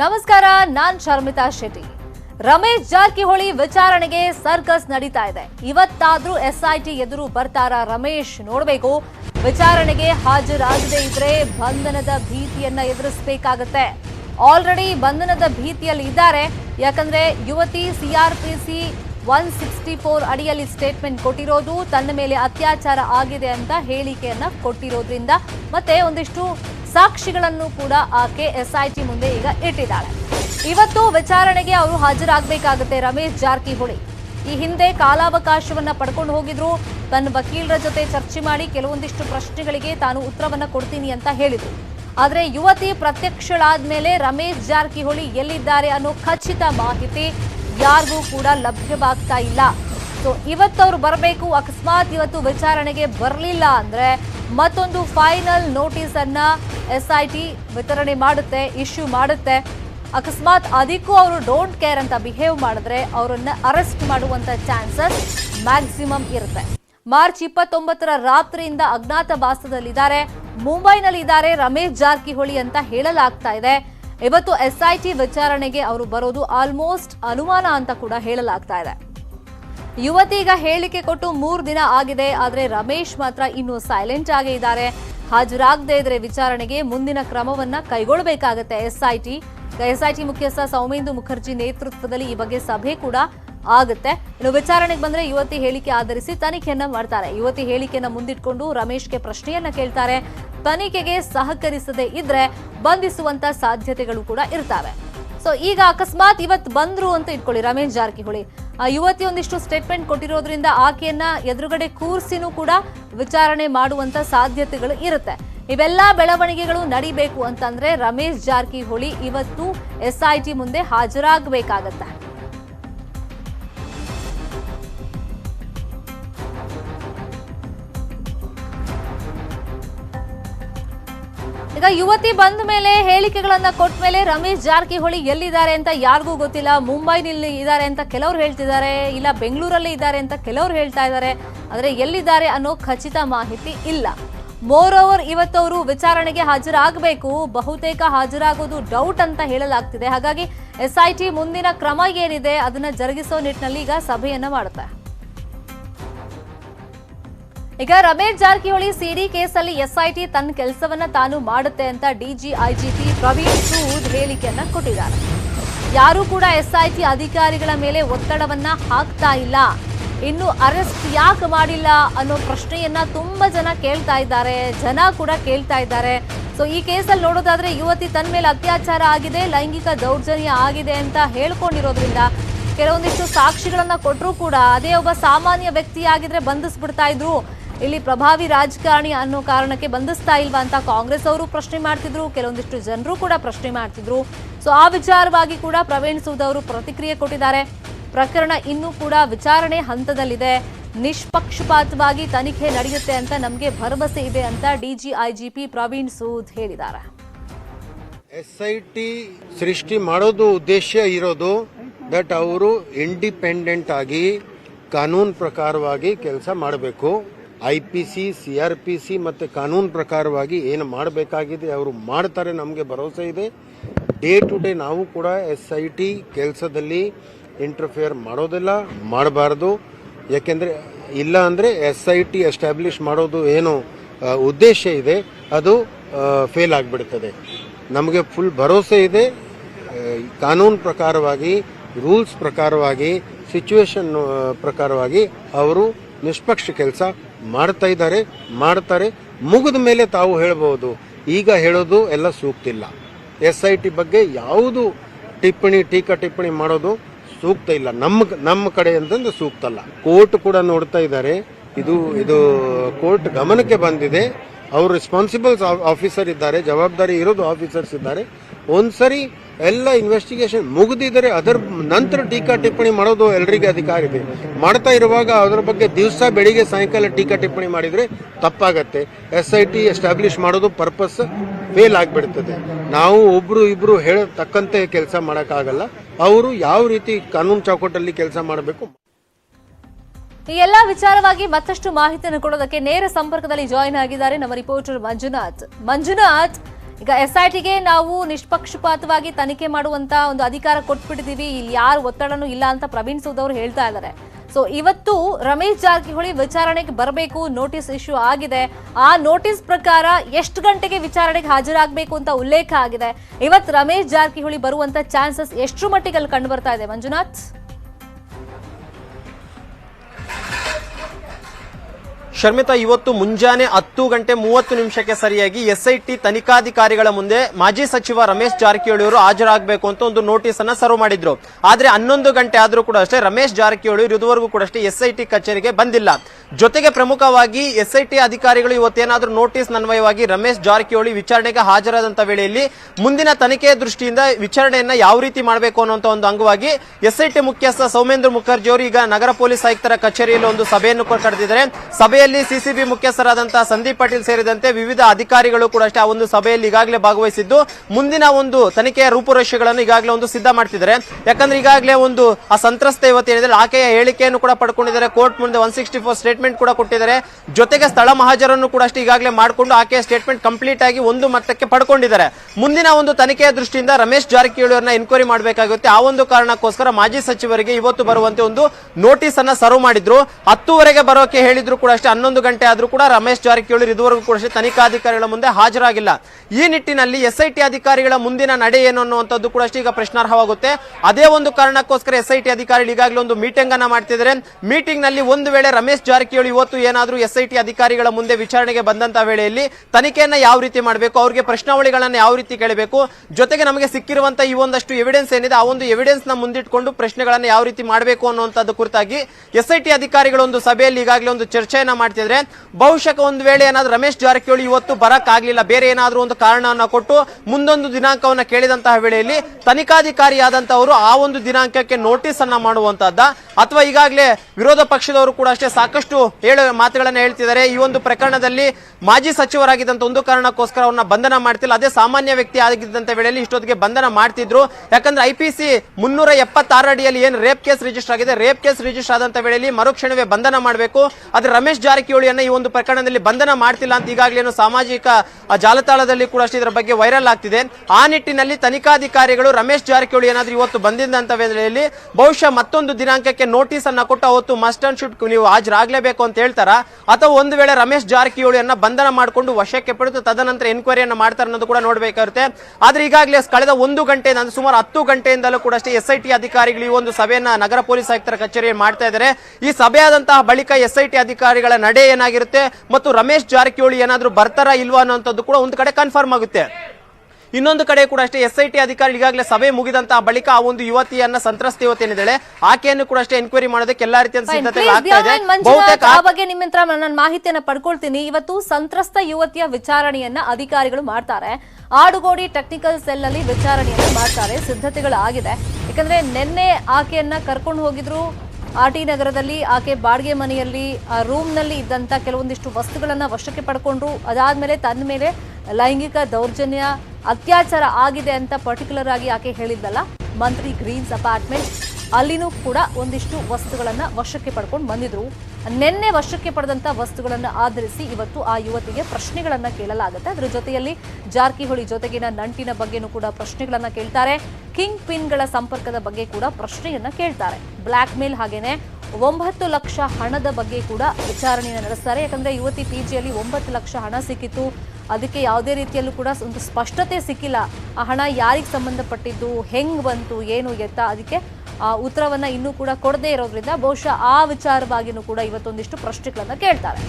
ನಮಸ್ಕಾರ, ನಾನ್ ಶರ್ಮಿತಾ ಶೆಟ್ಟಿ. ರಮೇಶ್ ಜಾರಕಿಹೊಳಿ ವಿಚಾರಣೆಗೆ ಸರ್ಕಸ್ ನಡೀತಾ ಇದೆ. ಇವತ್ತಾದ್ರೂ ಎಸ್ಐಟಿ ಎದುರು ಬರ್ತಾರ ರಮೇಶ್ ನೋಡಬೇಕು. ವಿಚಾರಣೆಗೆ ಹಾಜರಾಗದೇ ಇದ್ರೆ ಬಂಧನದ ಭೀತಿಯನ್ನ ಎದುರಿಸಬೇಕಾಗತ್ತೆ. ಆಲ್ರೆಡಿ ಬಂಧನದ ಭೀತಿಯಲ್ಲಿ ಇದ್ದಾರೆ. ಯಾಕಂದ್ರೆ ಯುವತಿ ಸಿಆರ್ಪಿಸಿ ಒನ್ ಸಿಕ್ಸ್ಟಿ ಫೋರ್ ಅಡಿಯಲ್ಲಿ ಸ್ಟೇಟ್ಮೆಂಟ್ ಕೊಟ್ಟಿರೋದು, ತನ್ನ ಮೇಲೆ ಅತ್ಯಾಚಾರ ಆಗಿದೆ ಅಂತ ಹೇಳಿಕೆಯನ್ನ ಕೊಟ್ಟಿರೋದ್ರಿಂದ ಮತ್ತೆ ಒಂದಿಷ್ಟು ಸಾಕ್ಷಿಗಳನ್ನು ಕೂಡ ಆಕೆ ಎಸ್ಐಟಿ ಮುಂದೆ ಈಗ ಇಟ್ಟಿದ್ದಾಳೆ. ಇವತ್ತು ವಿಚಾರಣೆಗೆ ಅವರು ಹಾಜರಾಗಬೇಕಾಗುತ್ತೆ ರಮೇಶ್ ಜಾರಕಿಹೊಳಿ. ಈ ಹಿಂದೆ ಕಾಲಾವಕಾಶವನ್ನ ಪಡ್ಕೊಂಡು ಹೋಗಿದ್ರು. ತನ್ನ ವಕೀಲರ ಜೊತೆ ಚರ್ಚೆ ಮಾಡಿ ಕೆಲವೊಂದಿಷ್ಟು ಪ್ರಶ್ನೆಗಳಿಗೆ ತಾನು ಉತ್ತರವನ್ನ ಕೊಡ್ತೀನಿ ಅಂತ ಹೇಳಿದ್ರು. ಆದ್ರೆ ಯುವತಿ ಪ್ರತ್ಯಕ್ಷಳಾದ್ಮೇಲೆ ರಮೇಶ್ ಜಾರಕಿಹೊಳಿ ಎಲ್ಲಿದ್ದಾರೆ ಅನ್ನೋ ಖಚಿತ ಮಾಹಿತಿ ಯಾರಿಗೂ ಕೂಡ ಲಭ್ಯವಾಗ್ತಾ ಇಲ್ಲ. ಸೊ ಇವತ್ತವ್ರು ಬರಬೇಕು. ಅಕಸ್ಮಾತ್ ಇವತ್ತು ವಿಚಾರಣೆಗೆ ಬರಲಿಲ್ಲ ಅಂದ್ರೆ ಮತ್ತೊಂದು ಫೈನಲ್ ನೋಟಿಸ್ ಅನ್ನ ಎಸ್ಐಟಿ ವಿತರಣೆ ಮಾಡುತ್ತೆ ಇಶ್ಯೂ ಮಾಡುತ್ತೆ. ಅಕಸ್ಮಾತ್ ಅದಕ್ಕೂ ಅವರು ಡೋಂಟ್ ಕೇರ್ ಅಂತ ಬಿಹೇವ್ ಮಾಡಿದ್ರೆ ಅವರನ್ನ ಅರೆಸ್ಟ್ ಮಾಡುವಂತ ಚಾನ್ಸಸ್ ಮ್ಯಾಕ್ಸಿಮಮ್ ಇರುತ್ತೆ. ಮಾರ್ಚ್ ಇಪ್ಪತ್ತೊಂಬತ್ತರ ರಾತ್ರಿಯಿಂದ ಅಜ್ಞಾತವಾಸದಲ್ಲಿದ್ದಾರೆ ಮುಂಬೈನಲ್ಲಿ ಇದ್ದಾರೆ ರಮೇಶ್ ಜಾರಕಿಹೊಳಿ ಅಂತ ಹೇಳಲಾಗ್ತಾ ಇದೆ. ಇವತ್ತು ಎಸ್ಐಟಿ ವಿಚಾರಣೆಗೆ ಅವರು ಬರೋದು ಆಲ್ಮೋಸ್ಟ್ ಅನುಮಾನ ಅಂತ ಕೂಡ ಹೇಳಲಾಗ್ತಾ ಇದೆ. ಯುವತಿಗ ಹೇಳಿಕೆ ಕೊಟ್ಟು ಮೂರು ದಿನ ಆಗಿದೆ, ಆದರೆ ರಮೇಶ್ ಮಾತ್ರ ಇನ್ನೂ ಸೈಲೆಂಟ್ ಆಗೇ ಇದ್ದಾರೆ. ಹಾಜರಾಗದೇ ಇದ್ರೆ ವಿಚಾರಣೆಗೆ ಮುಂದಿನ ಕ್ರಮವನ್ನ ಕೈಗೊಳ್ಳಬೇಕಾಗತ್ತೆ ಎಸ್ಐಟಿ ಎಸ್ಐಟಿ ಮುಖ್ಯಸ್ಥ ಸೌಮೇಂದು ಮುಖರ್ಜಿ ನೇತೃತ್ವದಲ್ಲಿ ಈ ಬಗ್ಗೆ ಸಭೆ ಕೂಡ ಆಗುತ್ತೆ. ಇನ್ನು ವಿಚಾರಣೆಗೆ ಬಂದ್ರೆ ಯುವತಿ ಹೇಳಿಕೆ ಆಧರಿಸಿ ತನಿಖೆಯನ್ನ ಮಾಡ್ತಾರೆ. ಯುವತಿ ಹೇಳಿಕೆಯನ್ನ ಮುಂದಿಟ್ಕೊಂಡು ರಮೇಶ್ಗೆ ಪ್ರಶ್ನೆಯನ್ನ ಕೇಳ್ತಾರೆ. ತನಿಖೆಗೆ ಸಹಕರಿಸದೆ ಇದ್ರೆ ಬಂಧಿಸುವಂತ ಸಾಧ್ಯತೆಗಳು ಕೂಡ ಇರ್ತವೆ. ಸೊ ಈಗ ಅಕಸ್ಮಾತ್ ಇವತ್ತು ಬಂದ್ರು ಅಂತ ಇಟ್ಕೊಳ್ಳಿ. ರಮೇಶ್ ಜಾರಕಿಹೊಳಿ ಯುವತಿ ಒಂದಿಷ್ಟು ಸ್ಟೇಟ್ಮೆಂಟ್ ಕೊಟ್ಟಿರೋದ್ರಿಂದ ಆಕೆಯನ್ನ ಎದುರುಗಡೆ ಕೂರಿಸಿನೂ ಕೂಡ ವಿಚಾರಣೆ ಮಾಡುವಂತ ಸಾಧ್ಯತೆಗಳು ಇರುತ್ತೆ. ಇವೆಲ್ಲ ಬೆಳವಣಿಗೆಗಳು ನಡಿಬೇಕು ಅಂತಂದ್ರೆ ರಮೇಶ್ ಜಾರಕಿಹೊಳಿ ಇವತ್ತು ಎಸ್ಐಟಿ ಮುಂದೆ ಹಾಜರಾಗಬೇಕಾಗತ್ತೆ. ಈಗ ಯುವತಿ ಬಂದ ಮೇಲೆ ಹೇಳಿಕೆಗಳನ್ನ ಕೊಟ್ಟ ಮೇಲೆ ರಮೇಶ್ ಜಾರಕಿಹೊಳಿ ಎಲ್ಲಿದ್ದಾರೆ ಅಂತ ಯಾರಿಗೂ ಗೊತ್ತಿಲ್ಲ. ಮುಂಬೈನಲ್ಲಿ ಇದ್ದಾರೆ ಅಂತ ಕೆಲವರು ಹೇಳ್ತಿದ್ದಾರೆ. ಇಲ್ಲ, ಬೆಂಗಳೂರಲ್ಲಿ ಇದ್ದಾರೆ ಅಂತ ಕೆಲವರು ಹೇಳ್ತಾ ಇದ್ದಾರೆ. ಆದರೆ ಎಲ್ಲಿದ್ದಾರೆ ಅನ್ನೋ ಖಚಿತ ಮಾಹಿತಿ ಇಲ್ಲ. ಮೋರ್ ಓವರ್ ಇವತ್ತವರು ವಿಚಾರಣೆಗೆ ಹಾಜರಾಗಬೇಕು. ಬಹುತೇಕ ಹಾಜರಾಗೋದು ಡೌಟ್ ಅಂತ ಹೇಳಲಾಗ್ತಿದೆ. ಹಾಗಾಗಿ ಎಸ್ಐಟಿ ಮುಂದಿನ ಕ್ರಮ ಏನಿದೆ, ಅದನ್ನ ಜರುಗಿಸೋ ನಿಟ್ಟಿನಲ್ಲಿ ಈಗ ಸಭೆಯನ್ನ ಮಾಡುತ್ತೆ ಈಗ ರಮೇಶ್ ಜಾರಕಿಹೊಳಿ ಸಿಡಿ ಕೇಸಲ್ಲಿ ಎಸ್ಐಟಿ ತನ್ನ ಕೆಲಸವನ್ನ ತಾನು ಮಾಡುತ್ತೆ ಅಂತ ಡಿಜಿಐಜಿಪಿ ಪ್ರವೀಣ್ ಸೂದ್ ಹೇಳಿಕೆಯನ್ನ ಕೊಟ್ಟಿದ್ದಾರೆ. ಯಾರೂ ಕೂಡ ಎಸ್ಐಟಿ ಅಧಿಕಾರಿಗಳ ಮೇಲೆ ಒತ್ತಡವನ್ನ ಹಾಕ್ತಾ ಇಲ್ಲ. ಇನ್ನು ಅರೆಸ್ಟ್ ಯಾಕೆ ಮಾಡಿಲ್ಲ ಅನ್ನೋ ಪ್ರಶ್ನೆಯನ್ನ ತುಂಬಾ ಜನ ಕೇಳ್ತಾ ಇದ್ದಾರೆ. ಜನ ಕೂಡ ಕೇಳ್ತಾ ಇದ್ದಾರೆ. ಸೊ ಈ ಕೇಸಲ್ಲಿ ನೋಡೋದಾದ್ರೆ ಯುವತಿ ತನ್ನ ಮೇಲೆ ಅತ್ಯಾಚಾರ ಆಗಿದೆ, ಲೈಂಗಿಕ ದೌರ್ಜನ್ಯ ಆಗಿದೆ ಅಂತ ಹೇಳ್ಕೊಂಡಿರೋದ್ರಿಂದ ಕೆಲವೊಂದಿಷ್ಟು ಸಾಕ್ಷಿಗಳನ್ನ ಕೊಟ್ಟರು ಕೂಡ ಅದೇ ಒಬ್ಬ ಸಾಮಾನ್ಯ ವ್ಯಕ್ತಿ ಆಗಿದ್ರೆ ಬಂಧಿಸ್ಬಿಡ್ತಾ ಇದ್ರು. ಇಲ್ಲಿ ಪ್ರಭಾವಿ ರಾಜಕಾರಣಿ ಅನ್ನೋ ಕಾರಣಕ್ಕೆ ಬಂಧಿಸ್ತಾ ಇಲ್ವಾ ಅಂತ ಕಾಂಗ್ರೆಸ್ ಅವರು ಪ್ರಶ್ನೆ ಮಾಡ್ತಿದ್ರು. ಕೆಲವೊಂದಿಷ್ಟು ಜನರು ಕೂಡ ಪ್ರಶ್ನೆ ಮಾಡ್ತಿದ್ರು. ಸೊ ಆ ವಿಚಾರವಾಗಿ ಕೂಡ ಪ್ರವೀಣ್ ಸೂದ್ ಅವರು ಪ್ರತಿಕ್ರಿಯೆ ಕೊಟ್ಟಿದ್ದಾರೆ. ಪ್ರಕರಣ ಇನ್ನೂ ಕೂಡ ವಿಚಾರಣೆ ಹಂತದಲ್ಲಿದೆ. ನಿಷ್ಪಕ್ಷಪಾತವಾಗಿ ತನಿಖೆ ನಡೆಯುತ್ತೆ ಅಂತ ನಮಗೆ ಭರವಸೆ ಇದೆ ಅಂತ ಡಿಜಿಐಜಿಪಿ ಪ್ರವೀಣ್ ಸೂದ್ ಹೇಳಿದ್ದಾರೆ. ಎಸ್ ಐ ಟಿ ಸೃಷ್ಟಿ ಮಾಡೋದು ಉದ್ದೇಶ ಇರೋದು ದಟ್ ಅವರು ಇಂಡಿಪೆಂಡೆಂಟ್ ಆಗಿ, ಕಾನೂನು ಪ್ರಕಾರವಾಗಿ ಕೆಲಸ ಮಾಡಬೇಕು. I P C C R P C ಮತ್ತು ಕಾನೂನು ಪ್ರಕಾರವಾಗಿ ಏನು ಮಾಡಬೇಕಾಗಿದೆ, ಅವರು ಮಾಡ್ತಾರೆ, ನಮಗೆ ಭರವಸೆ ಇದೆ. ಡೇ ಟು ಡೇ ನಾವು ಕೂಡ ಎಸ್ ಐ ಟಿ ಕೆಲಸದಲ್ಲಿ ಇಂಟರ್ಫಿಯರ್ ಮಾಡೋದಿಲ್ಲ, ಮಾಡಬಾರ್ದು. ಯಾಕೆಂದರೆ, ಇಲ್ಲ ಅಂದರೆ ಎಸ್ ಐ ಟಿ ಎಸ್ಟಾಬ್ಲಿಷ್ ಮಾಡೋದು ಏನು ಉದ್ದೇಶ ಇದೆ, ಅದು ಫೇಲ್ ಆಗಿಬಿಡ್ತದೆ. ನಮಗೆ ಫುಲ್ ಭರವಸೆ ಇದೆ. ಕಾನೂನು ಪ್ರಕಾರವಾಗಿ ರೂಲ್ಸ್ ಪ್ರಕಾರವಾಗಿ ಸಿಚುವೇಶನ್ ಪ್ರಕಾರವಾಗಿ ಅವರು ನಿಷ್ಪಕ್ಷ ಕೆಲಸ ಮಾಡ್ತಾ ಇದ್ದಾರೆ, ಮಾಡ್ತಾರೆ. ಮುಗಿದ ಮೇಲೆ ತಾವು ಹೇಳಬಹುದು, ಈಗ ಹೇಳೋದು ಎಲ್ಲ ಸೂಕ್ತಿಲ್ಲ. ಎಸ್ ಐ ಟಿ ಬಗ್ಗೆ ಯಾವುದು ಟಿಪ್ಪಣಿ, ಟೀಕಾ ಟಿಪ್ಪಣಿ ಮಾಡೋದು ಸೂಕ್ತ ಇಲ್ಲ. ನಮ್ಮ ನಮ್ಮ ಕಡೆ ಅಂತಂದ್ರೆ ಸೂಕ್ತ ಅಲ್ಲ ಕೋರ್ಟ್ ಕೂಡ ನೋಡ್ತಾ ಇದ್ದಾರೆ. ಇದು ಇದು ಕೋರ್ಟ್ ಗಮನಕ್ಕೆ ಬಂದಿದೆ. ಅವರು ರೆಸ್ಪಾನ್ಸಿಬಲ್ ಆಫೀಸರ್ ಇದ್ದಾರೆ, ಜವಾಬ್ದಾರಿ ಇರೋದು ಆಫೀಸರ್ಸ್ ಇದ್ದಾರೆ. ಒಂದ್ಸರಿ ಎಲ್ಲ ಇನ್ವೆಸ್ಟಿಗೇಷನ್ ಮುಗಿದಿದ್ರೆ ಅದರ ನಂತರ ಟೀಕಾ ಟಿಪ್ಪಣಿ ಮಾಡೋದು ಎಲ್ರಿಗೆ ಅಧಿಕಾರ ಇದೆ. ಮಾಡ್ತಾ ಇರುವಾಗ ಅದರ ಬಗ್ಗೆ ದಿವಸ ಬೆಳಿಗ್ಗೆ ಸಾಯಂಕಾಲ ಟೀಕಾ ಟಿಪ್ಪಣಿ ಮಾಡಿದ್ರೆ ತಪ್ಪಾಗತ್ತೆ. ಎಸ್ ಐ ಟಿ ಎಸ್ಟಾಬ್ಲಿಷ್ ಮಾಡೋದು ಪರ್ಪಸ್ ಫೇಲ್ ಆಗಿಬಿಡ್ತದೆ. ನಾವು ಒಬ್ರು ಇಬ್ರು ಹೇಳತಕ್ಕಂತೆ ಕೆಲಸ ಮಾಡೋಕ್ಕಾಗಲ್ಲ. ಅವರು ಯಾವ ರೀತಿ ಕಾನೂನು ಚೌಕಟ್ಟಲ್ಲಿ ಕೆಲಸ ಮಾಡಬೇಕು? ಈ ಎಲ್ಲಾ ವಿಚಾರವಾಗಿ ಮತ್ತಷ್ಟು ಮಾಹಿತಿಯನ್ನು ಕೊಡೋದಕ್ಕೆ ನೇರ ಸಂಪರ್ಕದಲ್ಲಿ ಜಾಯಿನ್ ಆಗಿದ್ದಾರೆ ನಮ್ಮ ರಿಪೋರ್ಟರ್ ಮಂಜುನಾಥ್. ಮಂಜುನಾಥ್ ಈಗ ಎಸ್ ಐ ಟಿಗೆ ನಾವು ನಿಷ್ಪಕ್ಷಪಾತವಾಗಿ ತನಿಖೆ ಮಾಡುವಂತ ಒಂದು ಅಧಿಕಾರ ಕೊಟ್ಬಿಟ್ಟಿದೀವಿ. ಇಲ್ಲಿ ಯಾರು ಒತ್ತಡನೂ ಇಲ್ಲ ಅಂತ ಪ್ರವೀಣ್ ಸೂದ್ ಅವರು ಹೇಳ್ತಾ ಇದ್ದಾರೆ. ಸೊ ಇವತ್ತು ರಮೇಶ್ ಜಾರಕಿಹೊಳಿ ವಿಚಾರಣೆಗೆ ಬರಬೇಕು ನೋಟಿಸ್ ಇಶ್ಯೂ ಆಗಿದೆ. ಆ ನೋಟಿಸ್ ಪ್ರಕಾರ ಎಷ್ಟು ಗಂಟೆಗೆ ವಿಚಾರಣೆಗೆ ಹಾಜರಾಗಬೇಕು ಅಂತ ಉಲ್ಲೇಖ ಆಗಿದೆ. ಇವತ್ತು ರಮೇಶ್ ಜಾರಕಿಹೊಳಿ ಬರುವಂತ ಚಾನ್ಸಸ್ ಎಷ್ಟು ಮಟ್ಟಿಗೆ ಅಲ್ಲಿ ಕಂಡು ಬರ್ತಾ ಇದೆ? ಮಂಜುನಾಥ್? ಶರ್ಮಿತಾ ಇವತ್ತು ಮುಂಜಾನೆ ಹತ್ತು ಗಂಟೆ ಮೂವತ್ತು ನಿಮಿಷಕ್ಕೆ ಸರಿಯಾಗಿ ಎಸ್ಐಟಿ ತನಿಖಾಧಿಕಾರಿಗಳ ಮುಂದೆ ಮಾಜಿ ಸಚಿವ ರಮೇಶ್ ಜಾರಕಿಹೊಳಿ ಅವರು ಹಾಜರಾಗಬೇಕು ಅಂತ ಒಂದು ನೋಟಿಸ್ ಅನ್ನ ಸರ್ವ್ ಮಾಡಿದ್ರು. ಆದ್ರೆ ಹನ್ನೊಂದು ಗಂಟೆ ಆದ್ರೂ ಕೂಡ ಅಷ್ಟೇ ರಮೇಶ್ ಜಾರಕಿಹೊಳಿ ಇದುವರೆಗೂ ಕೂಡ ಅಷ್ಟೇ ಎಸ್ಐಟಿ ಕಚೇರಿಗೆ ಬಂದಿಲ್ಲ. ಜೊತೆಗೆ ಪ್ರಮುಖವಾಗಿ ಎಸ್ಐಟಿ ಅಧಿಕಾರಿಗಳು ಇವತ್ತೇನಾದ್ರೂ ನೋಟಿಸ್ ಅನ್ವಯವಾಗಿ ರಮೇಶ್ ಜಾರಕಿಹೊಳಿ ವಿಚಾರಣೆಗೆ ಹಾಜರಾದಂತ ವೇಳೆಯಲ್ಲಿ ಮುಂದಿನ ತನಿಖೆಯ ದೃಷ್ಟಿಯಿಂದ ವಿಚಾರಣೆಯನ್ನ ಯಾವ ರೀತಿ ಮಾಡಬೇಕು ಅನ್ನುವಂತ ಒಂದು ಅಂಗವಾಗಿ ಎಸ್ಐಟಿ ಮುಖ್ಯಸ್ಥ ಸೌಮೇಂದ್ರ ಮುಖರ್ಜಿ ಅವರು ಈಗ ನಗರ ಪೊಲೀಸ್ ಆಯುಕ್ತರ ಕಚೇರಿಯಲ್ಲಿ ಒಂದು ಸಭೆಯನ್ನು ಕರೆದಿದ್ದಾರೆ. ಸಭೆಯಲ್ಲಿ ಸಿಸಿಬಿ ಮುಖ್ಯಸ್ಥರಾದಂತಹ ಸಂದೀಪ್ ಪಾಟೀಲ್ ಸೇರಿದಂತೆ ವಿವಿಧ ಅಧಿಕಾರಿಗಳು ಕೂಡ ಅಷ್ಟೇ ಆ ಒಂದು ಸಭೆಯಲ್ಲಿ ಈಗಾಗಲೇ ಭಾಗವಹಿಸಿದ್ದು. ಮುಂದಿನ ಒಂದು ತನಿಖೆಯ ರೂಪುರೇಷೆಗಳನ್ನು ಈಗಾಗಲೇ ಒಂದು ಸಿದ್ಧ ಮಾಡ್ತಿದ್ದಾರೆ. ಯಾಕಂದ್ರೆ ಈಗಾಗಲೇ ಒಂದು, ಆ ಸಂತ್ರಸ್ತ ಇವತ್ತೇನಿದೆ ಆಕೆಯ ಹೇಳಿಕೆಯನ್ನು ಕೂಡ ಪಡ್ಕೊಂಡಿದ್ದಾರೆ. ಕೋರ್ಟ್ ಮುಂದೆ ಒನ್ ಸಿಕ್ಸ್ಟಿ ಫೋರ್ ಸ್ಟೇಟ್ಮೆಂಟ್ ಕೂಡ ಕೊಟ್ಟಿದ್ದಾರೆ. ಜೊತೆಗೆ ಸ್ಥಳ ಮಹಾಜರನ್ನು ಕೂಡ ಅಷ್ಟೇ ಈಗಾಗಲೇ ಮಾಡಿಕೊಂಡು ಆಕೆಯ ಸ್ಟೇಟ್ಮೆಂಟ್ ಕಂಪ್ಲೀಟ್ ಆಗಿ ಒಂದು ಮಟ್ಟಕ್ಕೆ ಪಡ್ಕೊಂಡಿದ್ದಾರೆ. ಮುಂದಿನ ಒಂದು ತನಿಖೆಯ ದೃಷ್ಟಿಯಿಂದ ರಮೇಶ್ ಜಾರಕಿಹೊಳಿ ಅವರನ್ನ ಎನ್ಕ್ವೈರಿ ಮಾಡಬೇಕಾಗುತ್ತೆ. ಆ ಒಂದು ಕಾರಣಕ್ಕೋಸ್ಕರ ಮಾಜಿ ಸಚಿವರಿಗೆ ಇವತ್ತು ಬರುವಂತೆ ಒಂದು ನೋಟಿಸ್ ಅನ್ನ ಸರ್ವ್ ಮಾಡಿದ್ರು. ಹತ್ತುವರೆಗೆ ಬರೋಕೆ ಹೇಳಿದ್ರು ಕೂಡ ಅಷ್ಟೇ. ಹನ್ನೊಂದು ಗಂಟೆ ಆದರೂ ಕೂಡ ರಮೇಶ್ ಜಾರಕಿಹೊಳಿ ಇದುವರೆಗೂ ಕೂಡ ತನಿಖಾಧಿಕಾರಿಗಳ ಮುಂದೆ ಹಾಜರಾಗಿಲ್ಲ. ಈ ನಿಟ್ಟಿನಲ್ಲಿ ಎಸ್ಐಟಿ ಅಧಿಕಾರಿಗಳ ಮುಂದಿನ ನಡೆ ಏನು ಅನ್ನುವಂಥದ್ದು ಕೂಡ ಅಷ್ಟೇ ಈಗ ಪ್ರಶ್ನಾರ್ಹವಾಗುತ್ತೆ. ಅದೇ ಒಂದು ಕಾರಣಕ್ಕೋಸ್ಕರ ಎಸ್ಐಟಿ ಅಧಿಕಾರಿಗಳು ಈಗಾಗಲೇ ಒಂದು ಮೀಟಿಂಗ್ ಅನ್ನ ಮಾಡ್ತಿದ್ದಾರೆ. ಮೀಟಿಂಗ್ನಲ್ಲಿ ಒಂದು ವೇಳೆ ರಮೇಶ್ ಜಾರಕಿಹೊಳಿ ಇವತ್ತು ಏನಾದರೂ ಎಸ್ಐಟಿ ಅಧಿಕಾರಿಗಳ ಮುಂದೆ ವಿಚಾರಣೆಗೆ ಬಂದಂತಹ ವೇಳೆಯಲ್ಲಿ ತನಿಖೆಯನ್ನ ಯಾವ ರೀತಿ ಮಾಡಬೇಕು, ಅವರಿಗೆ ಪ್ರಶ್ನಾವಳಿಗಳನ್ನ ಯಾವ ರೀತಿ ಕೇಳಬೇಕು, ಜೊತೆಗೆ ನಮಗೆ ಸಿಕ್ಕಿರುವಂತಹ ಈ ಒಂದಷ್ಟು ಎವಿಡೆನ್ಸ್ ಏನಿದೆ, ಆ ಒಂದು ಎವಿಡೆನ್ಸ್ನ ಮುಂದಿಟ್ಕೊಂಡು ಪ್ರಶ್ನೆಗಳನ್ನ ಯಾವ ರೀತಿ ಮಾಡಬೇಕು ಅನ್ನುವಂಥದ್ದು ಕುರಿತಾಗಿ ಎಸ್ಐಟಿ ಅಧಿಕಾರಿಗಳು ಒಂದು ಸಭೆಯಲ್ಲಿ ಈಗಾಗಲೇ ಒಂದು ಚರ್ಚೆಯನ್ನ ಮಾಡ್ತಿದ್ರೆ ಬಹುಶಃ ಒಂದು ವೇಳೆ ಏನಾದ್ರೂ ರಮೇಶ್ ಜಾರಕಿಹೊಳಿ ಇವತ್ತು ಬರಕ್ ಆಗ್ಲಿಲ್ಲ ಬೇರೆ ಏನಾದ್ರೂ ಒಂದು ಕಾರಣವನ್ನ ಕೊಟ್ಟು ಮುಂದೊಂದು ದಿನಾಂಕವನ್ನ ಕೇಳಿದಂತಹ ವೇಳೆಯಲ್ಲಿ ತನಿಖಾಧಿಕಾರಿಯಾದಂತವರು ಆ ಒಂದು ದಿನಾಂಕಕ್ಕೆ ನೋಟಿಸ್ ಅನ್ನ ಮಾಡುವಂತಹದ್ದ. ಅಥವಾ ಈಗಾಗಲೇ ವಿರೋಧ ಪಕ್ಷದವರು ಕೂಡ ಅಷ್ಟೇ ಸಾಕಷ್ಟು ಹೇಳ ಮಾತುಗಳನ್ನ ಹೇಳ್ತಿದ್ದಾರೆ. ಈ ಒಂದು ಪ್ರಕರಣದಲ್ಲಿ ಮಾಜಿ ಸಚಿವರಾಗಿದ್ದಂತ ಒಂದು ಕಾರಣಕ್ಕೋಸ್ಕರ ಅವನ್ನ ಬಂಧನ ಮಾಡ್ತಿಲ್ಲ. ಅದೇ ಸಾಮಾನ್ಯ ವ್ಯಕ್ತಿ ಆಗಿದ್ದಂತ ವೇಳೆಯಲ್ಲಿ ಇಷ್ಟೊತ್ತಿಗೆ ಬಂಧನ ಮಾಡ್ತಿದ್ರು. ಯಾಕಂದ್ರೆ ಐಪಿಸಿ ಮುನ್ನೂರ ಎಪ್ಪತ್ತಾರು ಅಡಿಯಲ್ಲಿ ಏನು ರೇಪ್ ಕೇಸ್ ರಿಜಿಸ್ಟರ್ ಆಗಿದೆ, ರೇಪ್ ಕೇಸ್ ರಿಜಿಸ್ಟರ್ ಆದಂತ ವೇಳೆಯಲ್ಲಿ ಮರುಕ್ಷಣವೇ ಬಂಧನ ಮಾಡಬೇಕು. ಆದ್ರೆ ರಮೇಶ್ ಜಾರಕಿಹೊಳಿಯನ್ನ ಈ ಒಂದು ಪ್ರಕರಣದಲ್ಲಿ ಬಂಧನ ಮಾಡ್ತಿಲ್ಲ ಅಂತ ಈಗಾಗಲೇ ಸಾಮಾಜಿಕ ಜಾಲತಾಣದಲ್ಲಿ ಕೂಡ ಅಷ್ಟೇ ಇದರ ಬಗ್ಗೆ ವೈರಲ್ ಆಗ್ತಿದೆ. ಆ ನಿಟ್ಟಿನಲ್ಲಿ ತನಿಖಾಧಿಕಾರಿಗಳು ರಮೇಶ್ ಜಾರಕಿಹೊಳಿ ಏನಾದ್ರೂ ಇವತ್ತು ಬಂದಿದ್ದಂತ ವೇಳೆಯಲ್ಲಿ ಬಹುಶಃ ಮತ್ತೊಂದು ದಿನಾಂಕಕ್ಕೆ ನೋಟಿಸ್ ಅನ್ನ ಕೊಟ್ಟು ಅವತ್ತು ಮಸ್ಟ್ ಅಂಡ್ ಶುಡ್ ನೀವು ಹಾಜರಾಗಲೇಬೇಕು ಅಂತ ಹೇಳ್ತಾರ? ಅಥವಾ ಒಂದು ವೇಳೆ ರಮೇಶ್ ಜಾರಕಿಹೊಳಿಯನ್ನ ಬಂಧನ ಮಾಡಿಕೊಂಡು ವಶಕ್ಕೆ ಪಡೆದು ತದನಂತರ ಎನ್ಕ್ವೈರಿಯನ್ನ ಮಾಡ್ತಾರೆ ಅನ್ನೋದು ಕೂಡ ನೋಡಬೇಕಾಗುತ್ತೆ. ಆದ್ರೆ ಈಗಾಗಲೇ ಕಳೆದ ಒಂದು ಗಂಟೆ ಅಂದ್ರೆ ಸುಮಾರು ಹತ್ತು ಗಂಟೆಯಿಂದಲೂ ಕೂಡ ಅಷ್ಟೇ ಎಸ್ ಟಿ ಅಧಿಕಾರಿಗಳು ಈ ಒಂದು ಸಭೆಯನ್ನ ನಗರ ಪೊಲೀಸ್ ಆಯುಕ್ತರ ಕಚೇರಿಯಲ್ಲಿ ಮಾಡ್ತಾ ಇದ್ದಾರೆ ಈ ಸಭೆಯಾದಂತಹ ಬಳಿಕ ಎಸ್ ಐ ಅಧಿಕಾರಿಗಳ ನಡೆ ಏನಾಗಿರುತ್ತೆ ಮತ್ತು ರಮೇಶ್ ಜಾರಕಿಹೊಳಿ ಏನಾದರೂ ಬರ್ತಾರಾ ಇಲ್ವಾ ಅನ್ನೋಂಥದ್ದು ಕೂಡ ಒಂದು ಕಡೆ ಕನ್ಫರ್ಮ್ ಆಗುತ್ತೆ. ಇನ್ನೊಂದು ಕಡೆ ಕೂಡ ಅಷ್ಟೇ ಎಸ್ ಐ ಟಿ ಅಧಿಕಾರಿ ಈಗಾಗಲೇ ಸಭೆ ಮುಗಿದಂತಹ ಬಳಿಕ ಆ ಒಂದು ಯುವತಿಯನ್ನ ಸಂತ್ರಸ್ತ ಯುವತಿ ಏನಿದ್ದಾಳೆ ಆಕೆಯನ್ನು ಕೂಡ ಅಷ್ಟೇ ಎನ್ಕ್ವೈರಿ ಮಾಡೋದಕ್ಕೆ ಎಲ್ಲಾ ರೀತಿಯ. ಸಿದ್ಧತೆ ಆ ಬಗ್ಗೆ ನಾನು ಮಾಹಿತಿಯನ್ನ ಪಡ್ಕೊಳ್ತೀನಿ. ಇವತ್ತು ಸಂತ್ರಸ್ತ ಯುವತಿಯ ವಿಚಾರಣೆಯನ್ನ ಅಧಿಕಾರಿಗಳು ಮಾಡ್ತಾರೆ. ಆಡುಗೋಡಿ ಟೆಕ್ನಿಕಲ್ ಸೆಲ್ ಅಲ್ಲಿ ವಿಚಾರಣೆಯನ್ನ ಮಾಡ್ತಾರೆ. ಸಿದ್ಧತೆಗಳು ಆಗಿದೆ ಯಾಕಂದ್ರೆ ನಿನ್ನೆ ಆಕೆಯನ್ನ ಕರ್ಕೊಂಡು ಹೋಗಿದ್ರು. ಆರ್ ಟಿ ನಗರದಲ್ಲಿ ಆಕೆ ಬಾಡಿಗೆ ಮನೆಯಲ್ಲಿ, ಆ ರೂಮ್ನಲ್ಲಿ ಇದ್ದಂಥ ಕೆಲವೊಂದಿಷ್ಟು ವಸ್ತುಗಳನ್ನು ವಶಕ್ಕೆ ಪಡ್ಕೊಂಡ್ರು. ಅದಾದ್ಮೇಲೆ ತನ್ನ ಮೇಲೆ ಲೈಂಗಿಕ ದೌರ್ಜನ್ಯ, ಅತ್ಯಾಚಾರ ಆಗಿದೆ ಅಂತ ಪರ್ಟಿಕ್ಯುಲರ್ ಆಗಿ ಆಕೆ ಹೇಳಿದ್ದಲ್ಲ. ಮಂತ್ರಿ ಗ್ರೀನ್ಸ್ ಅಪಾರ್ಟ್ಮೆಂಟ್ ಅಲ್ಲಿನೂ ಕೂಡ ಒಂದಿಷ್ಟು ವಸ್ತುಗಳನ್ನ ವಶಕ್ಕೆ ಪಡ್ಕೊಂಡು ಬಂದಿದ್ರು. ನಿನ್ನೆ ವಶಕ್ಕೆ ಪಡೆದಂತ ವಸ್ತುಗಳನ್ನ ಆಧರಿಸಿ ಇವತ್ತು ಆ ಯುವತಿಗೆ ಪ್ರಶ್ನೆಗಳನ್ನ ಕೇಳಲಾಗುತ್ತೆ. ಅದರ ಜೊತೆಯಲ್ಲಿ ಜಾರಕಿಹೊಳಿ ಜೊತೆಗಿನ ನಂಟಿನ ಬಗ್ಗೆನೂ ಕೂಡ ಪ್ರಶ್ನೆಗಳನ್ನ ಕೇಳ್ತಾರೆ. ಕಿಂಗ್ ಪಿನ್ಗಳ ಸಂಪರ್ಕದ ಬಗ್ಗೆ ಕೂಡ ಪ್ರಶ್ನೆಯನ್ನ ಕೇಳ್ತಾರೆ. ಬ್ಲ್ಯಾಕ್ ಮೇಲ್ ಹಾಗೇನೆ ಒಂಬತ್ತು ಲಕ್ಷ ಹಣದ ಬಗ್ಗೆ ಕೂಡ ವಿಚಾರಣೆಯನ್ನು ನಡೆಸ್ತಾರೆ. ಯಾಕಂದ್ರೆ ಯುವತಿ ಪಿಜಿಯಲ್ಲಿ ಒಂಬತ್ತು ಲಕ್ಷ ಹಣ ಸಿಕ್ಕಿತ್ತು. ಅದಕ್ಕೆ ಯಾವುದೇ ರೀತಿಯಲ್ಲೂ ಕೂಡ ಒಂದು ಸ್ಪಷ್ಟತೆ ಸಿಕ್ಕಿಲ್ಲ. ಆ ಹಣ ಯಾರಿಗೆ ಸಂಬಂಧಪಟ್ಟಿದ್ದು, ಹೆಂಗ್ ಬಂತು, ಏನು ಎತ್ತ, ಅದಕ್ಕೆ ಉತ್ತರವನ್ನ ಇನ್ನೂ ಕೂಡ ಕೊಡದೇ ಇರೋದ್ರಿಂದ ಬಹುಶಃ ಆ ವಿಚಾರವಾಗಿನೂ ಕೂಡ ಇವತ್ತೊಂದಿಷ್ಟು ಪ್ರಶ್ನೆಗಳನ್ನ ಕೇಳ್ತಾರೆ.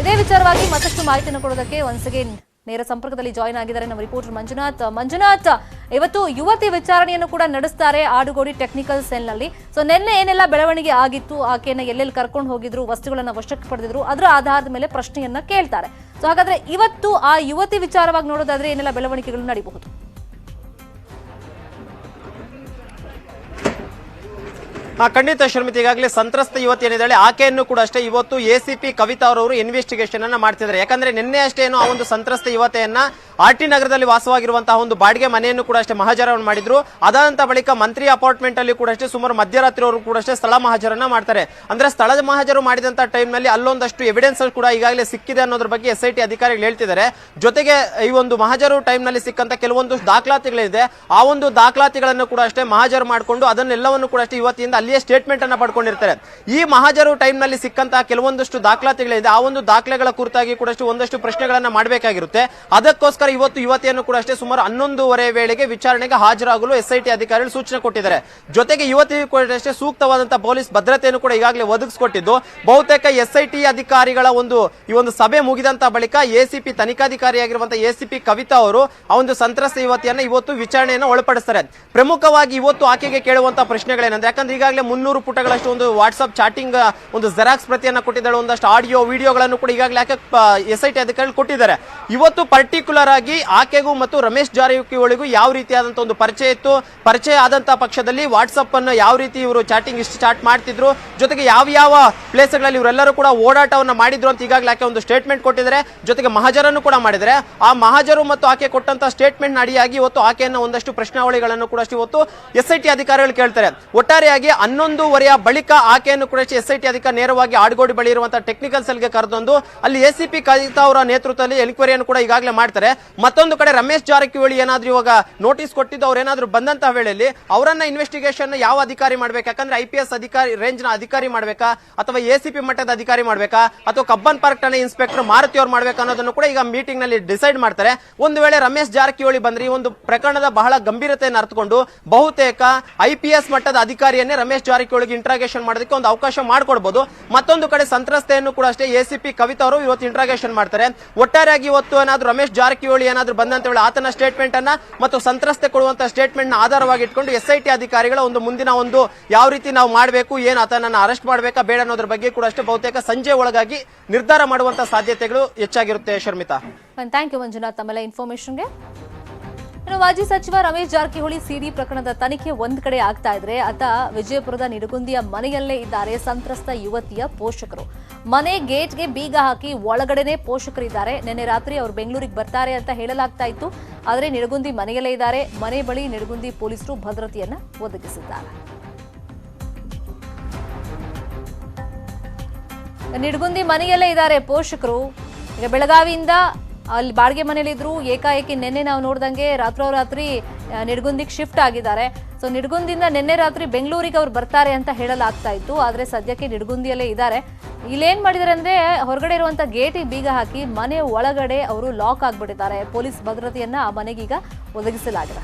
ಇದೇ ವಿಚಾರವಾಗಿ ಮತ್ತಷ್ಟು ಮಾಹಿತಿಯನ್ನು ಕೊಡೋದಕ್ಕೆ ಒನ್ಸ್ ಅಗೇನ್ ನೇರ ಸಂಪರ್ಕದಲ್ಲಿ ಜಾಯಿನ್ ಆಗಿದ್ದಾರೆ ನಮ್ಮ ರಿಪೋರ್ಟರ್ ಮಂಜುನಾಥ್. ಮಂಜುನಾಥ್, ಇವತ್ತು ಯುವತಿ ವಿಚಾರಣೆಯನ್ನು ಕೂಡ ನಡೆಸ್ತಾರೆ ಆಡುಗೋಡಿ ಟೆಕ್ನಿಕಲ್ ಸೆಲ್ನಲ್ಲಿ ಸೊ ನಿನ್ನೆ ಏನೆಲ್ಲ ಬೆಳವಣಿಗೆ ಆಗಿತ್ತು, ಆಕೆಯನ್ನ ಎಲ್ಲೆಲ್ಲಿ ಕರ್ಕೊಂಡು ಹೋಗಿದ್ರು, ವಸ್ತುಗಳನ್ನ ವಶಕ್ಕೆ ಪಡೆದಿದ್ರು, ಅದರ ಆಧಾರದ ಮೇಲೆ ಪ್ರಶ್ನೆಯನ್ನ ಕೇಳ್ತಾರೆ. ಸೊ ಹಾಗಾದ್ರೆ ಇವತ್ತು ಆ ಯುವತಿ ವಿಚಾರವಾಗಿ ನೋಡೋದಾದ್ರೆ ಏನೆಲ್ಲ ಬೆಳವಣಿಗೆಗಳು ನಡೀಬಹುದು? ಖಂಡಿತ ಶರ್ಮಿತ್, ಈಗಾಗಲೇ ಸಂತ್ರಸ್ತ ಯುವತಿ ಏನಿದ್ದಾಳೆ, ಆಕೆಯನ್ನು ಕೂಡ ಅಷ್ಟೇ ಇವತ್ತು ಎಸಿಪಿ ಕವಿತಾ ಅವರವರು ಇನ್ವೆಸ್ಟಿಗೇಷನ್ ಅನ್ನ ಮಾಡ್ತಿದ್ದಾರೆ. ಯಾಕಂದ್ರೆ ನಿನ್ನೆ ಅಷ್ಟೇ ಏನೋ ಆ ಒಂದು ಸಂತ್ರಸ್ತ ಯುವತಿಯನ್ನ ಆರ್ ಟಿ ನಗರದಲ್ಲಿ ವಾಸವಾಗಿರುವಂತಹ ಒಂದು ಬಾಡಿಗೆ ಮನೆಯನ್ನು ಕೂಡ ಅಷ್ಟೇ ಮಹಾಜರವನ್ನು ಮಾಡಿದ್ರು. ಅದಾದಂತ ಬಳಿಕ ಮಂತ್ರಿ ಅಪಾರ್ಟ್ಮೆಂಟ್ ಅಲ್ಲಿ ಕೂಡ ಅಷ್ಟೇ ಸುಮಾರು ಮಧ್ಯರಾತ್ರಿ ಅವರು ಕೂಡ ಅಷ್ಟೇ ಸ್ಥಳ ಮಹಾಜರನ್ನ ಮಾಡ್ತಾರೆ. ಅಂದ್ರೆ ಸ್ಥಳದ ಮಹಾಜರು ಮಾಡಿದಂತ ಟೈಮ್ನಲ್ಲಿ ಅಲ್ಲೊಂದಷ್ಟು ಎವಿಡೆನ್ಸ್ ಕೂಡ ಈಗಾಗಲೇ ಸಿಕ್ಕಿದೆ ಅನ್ನೋದ್ರ ಬಗ್ಗೆ ಎಸ್ ಐ ಟಿ ಅಧಿಕಾರಿಗಳು ಹೇಳ್ತಿದ್ದಾರೆ. ಜೊತೆಗೆ ಈ ಒಂದು ಮಹಾಜರು ಟೈಮ್ನಲ್ಲಿ ಸಿಕ್ಕಂತ ಕೆಲವೊಂದು ದಾಖಲಾತಿಗಳಿದೆ. ಆ ಒಂದು ದಾಖಲಾತಿಗಳನ್ನು ಕೂಡ ಅಷ್ಟೇ ಮಹಾಜರು ಮಾಡಿಕೊಂಡು ಅದನ್ನೆಲ್ಲವನ್ನು ಕೂಡ ಅಷ್ಟೇ ಇವತ್ತಿಂದ ಅಲ್ಲಿಯೇ ಸ್ಟೇಟ್ಮೆಂಟ್ ಅನ್ನ ಪಡ್ಕೊಂಡಿರ್ತಾರೆ. ಈ ಮಹಾಜರು ಟೈಮ್ನಲ್ಲಿ ಸಿಕ್ಕಂತಹ ಕೆಲವೊಂದಷ್ಟು ದಾಖಲಾತಿಗಳಿದೆ. ಆ ಒಂದು ದಾಖಲೆಗಳ ಕುರಿತಾಗಿ ಕೂಡ ಒಂದಷ್ಟು ಪ್ರಶ್ನೆಗಳನ್ನ ಮಾಡಬೇಕಾಗಿರುತ್ತೆ. ಅದಕ್ಕೋಸ್ಕರ ಇವತ್ತು ಯುವತಿಯನ್ನು ಕೂಡ ಅಷ್ಟೇ ಸುಮಾರು ಹನ್ನೊಂದೂವರೆ ವೇಳೆಗೆ ವಿಚಾರಣೆಗೆ ಹಾಜರಾಗಲು ಎಸ್ ಐ ಟಿ ಅಧಿಕಾರಿಗಳು ಸೂಚನೆ ಕೊಟ್ಟಿದ್ದಾರೆ. ಜೊತೆಗೆ ಯುವತಿ ಕೂಡ ಅಷ್ಟೇ ಸೂಕ್ತವಾದಂತಹ ಪೊಲೀಸ್ ಭದ್ರತೆಯನ್ನು ಕೂಡ ಈಗಾಗಲೇ ಒದಗಿಸಿಕೊಟ್ಟಿದ್ದು, ಬಹುತೇಕ ಎಸ್ ಐ ಟಿ ಅಧಿಕಾರಿಗಳ ಒಂದು, ಈ ಒಂದು ಸಭೆ ಮುಗಿದಂತ ಬಳಿಕ ಎಸಿಪಿ ತನಿಖಾಧಿಕಾರಿಯಾಗಿರುವಂತಹ ಎಸಿಪಿ ಕವಿತಾ ಅವರು ಆ ಒಂದು ಸಂತ್ರಸ್ತ ಯುವತಿಯನ್ನ ಇವತ್ತು ವಿಚಾರಣೆಯನ್ನು ಒಳಪಡಿಸ್ತಾರೆ. ಪ್ರಮುಖವಾಗಿ ಇವತ್ತು ಆಕೆಗೆ ಕೇಳುವಂತಹ ಪ್ರಶ್ನೆಗಳೇನಂದ್ರೆ, ಯಾಕಂದ್ರೆ ಈಗಾಗಲೇ ಮುನ್ನೂರು ಪುಟಗಳಷ್ಟು ಒಂದು ವಾಟ್ಸ್ಆಪ್ ಚಾಟಿಂಗ್ ಒಂದು ಜೆರಾಕ್ಸ್ ಪ್ರತಿಯನ್ನು ಕೊಟ್ಟಿದ್ದಾಳೆ. ಒಂದಷ್ಟು ಆಡಿಯೋ ವಿಡಿಯೋಗಳನ್ನು ಕೂಡ ಈಗಾಗಲೇ ಆಕೆ ಎಸ್ ಐ ಟಿ ಅಧಿಕಾರಿಗಳು ಕೊಟ್ಟಿದ್ದಾರೆ. ಇವತ್ತು ಪರ್ಟಿಕ್ಯುಲರ್ ಆಗಿ ಆಕೆಗೂ ಮತ್ತು ರಮೇಶ್ ಜಾರಕಿಹೊಳಿಗೂ ಯಾವ ರೀತಿಯಾದಂಥ ಒಂದು ಪರಿಚಯ ಇತ್ತು. ಪರಿಚಯ ಆದಂತಹ ಪಕ್ಷದಲ್ಲಿ ವಾಟ್ಸಪ್ ಅನ್ನು ಯಾವ ರೀತಿ ಇವರು ಚಾಟಿಂಗ್ ಇಷ್ಟು ಚಾಟ್ ಮಾಡ್ತಿದ್ರು. ಜೊತೆಗೆ ಯಾವ ಯಾವ ಪ್ಲೇಸ್ಗಳಲ್ಲಿ ಇವರೆಲ್ಲರೂ ಕೂಡ ಓಡಾಟವನ್ನ ಮಾಡಿದ್ರು ಅಂತ ಈಗಾಗಲೇ ಆಕೆ ಒಂದು ಸ್ಟೇಟ್ಮೆಂಟ್ ಕೊಟ್ಟಿದ್ದಾರೆ. ಜೊತೆಗೆ ಮಹಾಜರನ್ನು ಕೂಡ ಮಾಡಿದರೆ ಆ ಮಹಾಜರು ಮತ್ತು ಆಕೆ ಕೊಟ್ಟಂತ ಸ್ಟೇಟ್ಮೆಂಟ್ ಅಡಿಯಾಗಿ ಇವತ್ತು ಆಕೆಯನ್ನು ಒಂದಷ್ಟು ಪ್ರಶ್ನಾವಳಿಗಳನ್ನು ಕೂಡ ಇವತ್ತು ಎಸ್ ಐ ಟಿ ಅಧಿಕಾರಿಗಳು ಕೇಳ್ತಾರೆ. ಒಟ್ಟಾರೆಯಾಗಿ ಹನ್ನೊಂದೂವರೆಯ ಬಳಿಕ ಆಕೆಯನ್ನು ಕೂಡ ಎಸ್ ಐ ಟಿ ಅಧಿಕಾರಿ ನೇರವಾಗಿ ಆಡ್ಗೋಡಿ ಬಳಿ ಇರುವಂತಹ ಟೆಕ್ನಿಕಲ್ ಸೆಲ್ಗೆ ಕರೆದೊಂದು, ಅಲ್ಲಿ ಎಸಿಪಿ ಕವಿತಾ ಅವರ ನೇತೃತ್ವದಲ್ಲಿ ಎನ್ಕ್ವೈರಿಯನ್ನು ಕೂಡ ಈಗಾಗಲೇ ಮಾಡ್ತಾರೆ. ಮತ್ತೊಂದು ಕಡೆ ರಮೇಶ್ ಜಾರಕಿಹೊಳಿ ಏನಾದ್ರೂ ಇವಾಗ ನೋಟಿಸ್ ಕೊಟ್ಟಿದ್ದು ಅವ್ರು ಏನಾದ್ರೂ ಬಂದಂತಹ ವೇಳೆಯಲ್ಲಿ ಅವರನ್ನ ಇನ್ವೆಸ್ಟಿಗೇಷನ್ ಯಾವ ಅಧಿಕಾರಿ ಮಾಡ್ಬೇಕು? ಯಾಕಂದ್ರೆ ಐ ಅಧಿಕಾರಿ ರೇಂಜ್ನ ಅಧಿಕಾರಿ ಮಾಡ್ಬೇಕಾ? ಅಥವಾ ಎಸಿಪಿ ಮಟ್ಟದ ಅಧಿಕಾರಿ ಮಾಡ್ಬೇಕಾ? ಅಥವಾ ಕಬ್ಬನ್ ಪಾರ್ಕ್ ಠಾಣೆ ಇನ್ಸ್ಪೆಕ್ಟರ್ ಮಾರುತಿ ಅವ್ರು ಮಾಡ್ಬೇಕು ಅನ್ನೋದನ್ನು ಕೂಡ ಈಗ ಮೀಟಿಂಗ್ನಲ್ಲಿ ಡಿಸೈಡ್ ಮಾಡ್ತಾರೆ. ಒಂದು ವೇಳೆ ರಮೇಶ್ ಜಾರಕಿಹೊಳಿ ಬಂದ್ರೆ ಈ ಒಂದು ಪ್ರಕರಣದ ಬಹಳ ಗಂಭೀರತೆಯನ್ನು ಅರ್ಥಕೊಂಡು ಬಹುತೇಕ ಐ ಪಿ ಎಸ್ ಮಟ್ಟದ ಅಧಿಕಾರಿಯನ್ನೇ ರಮೇಶ್ ಜಾರಕಿಹೊಳಿಗೆ ಇಂಟ್ರಾಗೇಷನ್ ಮಾಡೋದಕ್ಕೆ ಒಂದು ಅವಕಾಶ ಮಾಡಿಕೊಡ್ಬೋದು. ಮತ್ತೊಂದು ಕಡೆ ಸಂತ್ರಸ್ತೆಯನ್ನು ಕೂಡ ಅಷ್ಟೇ ಎಸಿಪಿ ಕವಿತಾ ಅವರು ಇವತ್ತು ಇಂಟ್ರಾಗೇಷನ್ ಮಾಡ್ತಾರೆ. ಒಟ್ಟಾರೆಯಾಗಿ ಇವತ್ತು ಏನಾದ್ರು ರಮೇಶ್ ಜಾರಕಿಹೊಳಿ ಏನಾದ್ರು ಬಂದಂತ ಹೇಳಿ ಆತನ ಸ್ಟೇಟ್ಮೆಂಟ್ ಅನ್ನ ಮತ್ತು ಸಂತ್ರಸ್ತೆ ಕೊಡುವಂತ ಸ್ಟೇಟ್ಮೆಂಟ್ನ ಆಧಾರವಾಗಿ ಇಟ್ಕೊಂಡು ಎಸ್ ಐ ಅಧಿಕಾರಿಗಳ ಒಂದು ಮುಂದಿನ ಒಂದು ಯಾವ ರೀತಿ ನಾವು ಮಾಡಬೇಕು, ಏನು ಆತನನ್ನು ಅರೆಸ್ಟ್ ಮಾಡಬೇಕಾ, ಬೇಡ ಅನ್ನೋದ್ರ ಬಗ್ಗೆ ಕೂಡ ಅಷ್ಟೇ ಬಹುತೇಕ ಸಂಜೆ ಒಳಗಾಗಿ ನಿರ್ಧಾರ ಮಾಡುವಂತ ಸಾಧ್ಯತೆಗಳು ಹೆಚ್ಚಾಗಿರುತ್ತೆ, ಶರ್ಮಿತಾ. Thank you Manjunath. ತಮ್ಮೆಲ್ಲ ಇನ್ಫಾರ್ಮೇಶನ್ಗೆ ಇನ್ನು ಮಾಜಿ ಸಚಿವ ರಮೇಶ್ ಜಾರಕಿಹೊಳಿ ಸಿಡಿ ಪ್ರಕರಣದ ತನಿಖೆ ಒಂದ್ ಕಡೆ ಆಗ್ತಾ ಇದ್ರೆ ಅತ ವಿಜಯಪುರದ ನಿಡಗುಂದಿಯ ಮನೆಯಲ್ಲೇ ಇದ್ದಾರೆ ಸಂತ್ರಸ್ತ ಯುವತಿಯ ಪೋಷಕರು. ಮನೆ ಗೇಟ್ಗೆ ಬೀಗ ಹಾಕಿ ಒಳಗಡೆನೆ ಪೋಷಕರಿದ್ದಾರೆ. ನಿನ್ನೆ ರಾತ್ರಿ ಅವರು ಬೆಂಗಳೂರಿಗೆ ಬರ್ತಾರೆ ಅಂತ ಹೇಳಲಾಗ್ತಾ ಇತ್ತು. ಆದರೆ ನಿಡಗುಂದಿ ಮನೆಯಲ್ಲೇ ಇದ್ದಾರೆ. ಮನೆ ಬಳಿ ನಿಡಗುಂದಿ ಪೊಲೀಸರು ಭದ್ರತೆಯನ್ನ ಒದಗಿಸಿದ್ದಾರೆ. ನಿಡಗುಂದಿ ಮನೆಯಲ್ಲೇ ಇದ್ದಾರೆ ಪೋಷಕರು. ಈಗ ಬೆಳಗಾವಿಯಿಂದ ಅಲ್ಲಿ ಬಾಡಿಗೆ ಮನೇಲಿದ್ರು ಏಕಾಏಕಿ ನಿನ್ನೆ ನಾವು ನೋಡ್ದಂಗೆ ರಾತ್ರೋರಾತ್ರಿ ನಿಡ್ಗುಂದಿಗೆ ಶಿಫ್ಟ್ ಆಗಿದ್ದಾರೆ. ಸೊ ನಿಡ್ಗುಂದಿಂದ ನಿನ್ನೆ ರಾತ್ರಿ ಬೆಂಗಳೂರಿಗೆ ಅವ್ರು ಬರ್ತಾರೆ ಅಂತ ಹೇಳಲಾಗ್ತಾ ಇತ್ತು. ಆದರೆ ಸದ್ಯಕ್ಕೆ ನಿಡ್ಗುಂದಿಯಲ್ಲೇ ಇದ್ದಾರೆ. ಇಲ್ಲೇನು ಮಾಡಿದ್ದಾರೆ ಅಂದ್ರೆ ಹೊರಗಡೆ ಇರುವಂತ ಗೇಟಿಗೆ ಬೀಗ ಹಾಕಿ ಮನೆ ಒಳಗಡೆ ಅವರು ಲಾಕ್ ಆಗಿಬಿಟ್ಟಿದ್ದಾರೆ. ಪೊಲೀಸ್ ಭದ್ರತೆಯನ್ನ ಆ ಮನೆಗೀಗ ಒದಗಿಸಲಾಗಿದೆ.